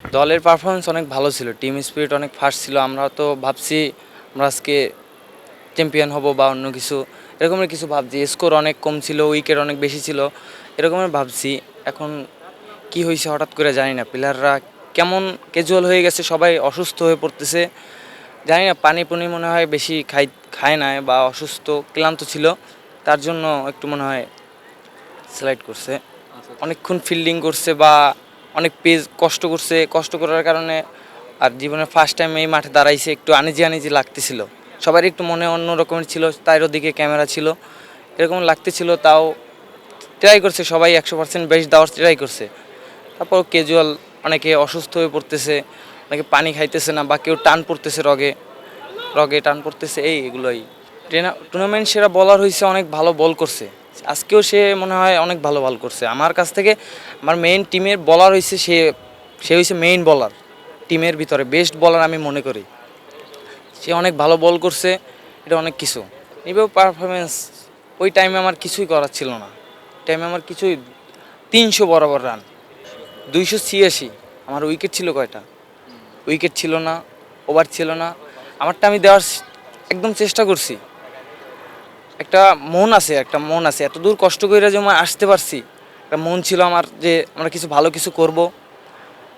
দলের পারফরমেন্স অনেক ভালো ছিল টিম স্পিরিট অনেক ফার্স্ট ছিল আমরা তো ভাবছি আমরা আজকে চ্যাম্পিয়ন হব বা অন্য কিছু এরকমের কিছু ভাবছি স্কোর অনেক কম ছিল উইকেট অনেক বেশি ছিল এরকমের ভাবছি এখন কি হয়েছে হঠাৎ করে জানি না প্লেয়াররা কেমন ক্যাজুয়াল হয়ে গেছে সবাই অসুস্থ হয়ে পড়তেছে জানি না পানি পুনি মনে হয় বেশি খাই খায় না বা অসুস্থ ক্লান্ত ছিল তার জন্য একটু মনে হয় স্লাইড করছে অনেকক্ষণ ফিল্ডিং করছে বা অনেক পেজ কষ্ট করছে, কষ্ট করার কারণে আর জীবনের ফার্স্ট টাইম এই মাঠে দাঁড়াইছে, একটু আনিজি আনিজি লাগতেছিল। সবার একটু মনে অন্য রকমের ছিল তার ওদিকে ক্যামেরা ছিল। এরকম লাগতেছিল, তাও ট্রাই করছে সবাই, একশো পার্সেন্ট বেশ দেওয়ার ট্রাই করছে। তারপর ক্যাজুয়াল অনেকে অসুস্থ হয়ে পড়তেছে, অনেকে পানি খাইতেছে না বা কেউ টান পড়তেছে রগে রগে টান পড়তেছে, এই এগুলোই। টুর্নামেন্ট সেরা বলার হয়েছে অনেক ভালো বল করছে। আজকেও সে মনে হয় অনেক ভালো বল করছে। আমার কাছ থেকে আমার মেইন টিমের বলার হয়েছে সে সে হয়েছে মেইন বলার টিমের ভিতরে। বেস্ট বলার আমি মনে করি। সে অনেক ভালো বল করছে, এটা অনেক কিছু। নিবেও পারফরমেন্স ওই টাইমে আমার কিছুই করার ছিল না। টাইমে আমার কিছুই, তিনশো বরাবর রান দুইশো ছিয়াশি। আমার উইকেট ছিল কয়টা? উইকেট ছিল না ওভার ছিল না। আমারটা আমি দেওয়ার একদম চেষ্টা করছি। একটা মন আছে, একটা মন আছে। এত দূর কষ্ট করে যে আমি আসতে পারছি, একটা মন ছিল আমার যে আমরা কিছু ভালো কিছু করব।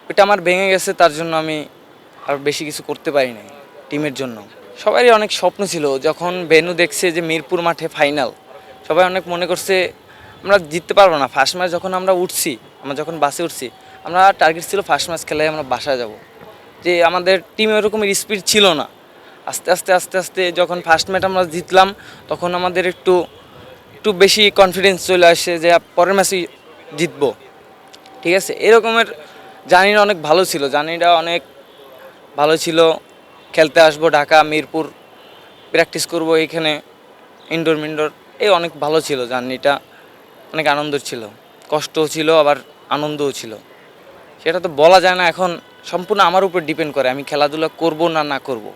ওটা আমার ভেঙে গেছে, তার জন্য আমি আর বেশি কিছু করতে পারি নাই টিমের জন্য। সবারই অনেক স্বপ্ন ছিল, যখন বেনু দেখছে যে মিরপুর মাঠে ফাইনাল সবাই অনেক মনে করছে, আমরা জিততে পারব না। ফার্স্ট ম্যাচ যখন আমরা উঠছি, আমরা যখন বাসে উঠছি, আমরা টার্গেট ছিল ফার্স্ট ম্যাচ খেলে আমরা বাসায় যাব। যে আমাদের টিমে ওরকমের স্পিড ছিল না। আস্তে আস্তে আস্তে আস্তে যখন ফার্স্ট ম্যাচ আমরা জিতলাম, তখন আমাদের একটু একটু বেশি কনফিডেন্স চলে আসে যে পরের ম্যাচে জিতবো। ঠিক আছে? এরকমের জানিটা অনেক ভালো ছিল। জানিটা অনেক ভালো ছিল। খেলতে আসব ঢাকা, মিরপুর প্র্যাকটিস করব এইখানে ইনডোর মিনডোর এই অনেক ভালো ছিল জার্নিটা অনেক আনন্দ ছিল। কষ্টও ছিল, আবার আনন্দও ছিল। সেটা তো বলা যায় না। এখন সম্পূর্ণ আমার উপর ডিপেন্ড করে আমি খেলাধুলা করব না না করব।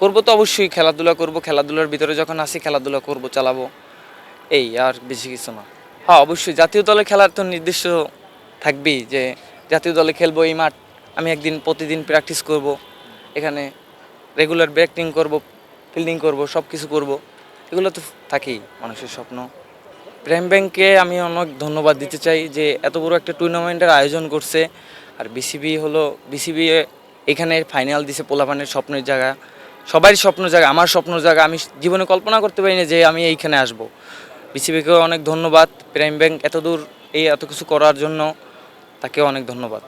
করব তো অবশ্যই, খেলাধুলা করব, খেলাধুলার ভিতরে যখন আসি খেলাধুলা করব, চালাবো। এই আর বেশি কিছু না। হ্যাঁ অবশ্যই, জাতীয় দলে খেলার তো নির্দিষ্ট থাকবেই যে জাতীয় দলে খেলব এই মাঠ, আমি একদিন প্রতিদিন প্র্যাকটিস করব, এখানে রেগুলার ব্যাটিং করব ফিল্ডিং করব সব কিছু করব, এগুলো তো থাকেই, মানুষের স্বপ্ন। প্রেম ব্যাংকে আমি অনেক ধন্যবাদ দিতে চাই যে এত বড় একটা টুর্নামেন্টের আয়োজন করছে, আর বিসিবি হলো বিসিবি এখানে ফাইনাল দিছে পোলাপানের স্বপ্নের জায়গা সবারই স্বপ্ন জায়গা আমার স্বপ্ন জায়গা আমি জীবনে কল্পনা করতে পারি না যে আমি এইখানে আসব। বিসিবিকে অনেক ধন্যবাদ। প্রাইম ব্যাংক এত দূর এই এত কিছু করার জন্য তাকেও অনেক ধন্যবাদ।